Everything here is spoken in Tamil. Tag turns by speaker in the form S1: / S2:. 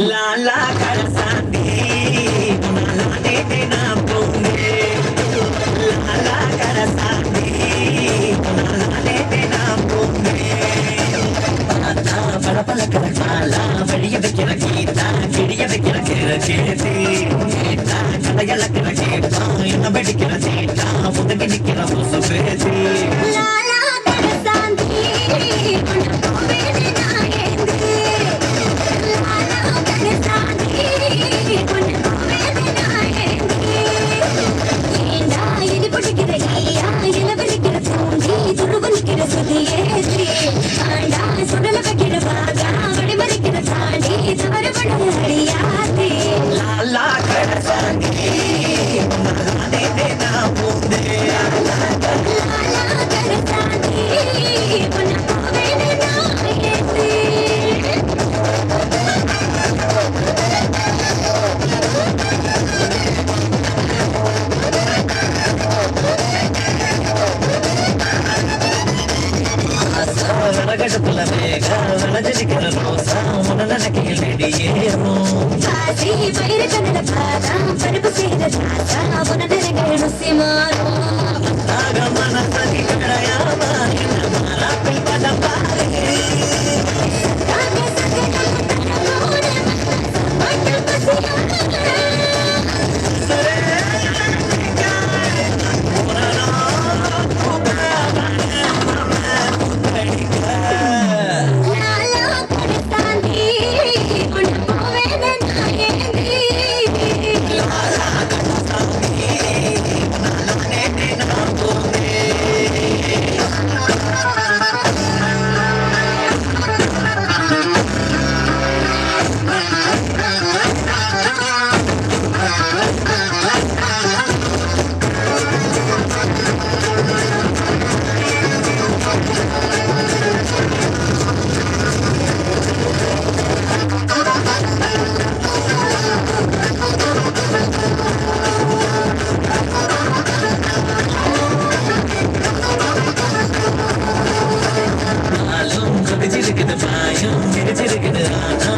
S1: லாலா கரசாந்தி நானே தேனா போந்தே லாலா கரசாந்தி நானே தேனா போந்தே பார்த்தா பரபல கரசாலா வழிய வைக்கிற கீதா கிடிய வைக்கிற கிரச்சேதி கடையல கிரச்சேதா என்ன வெடிக்கிற சீட்டா உதகி நிக்கிற புசு பேசி Bye.
S2: உனக்கு
S1: பிடிச்சிருக்குது பாயம் பிடிச்சிருக்குது ஆனா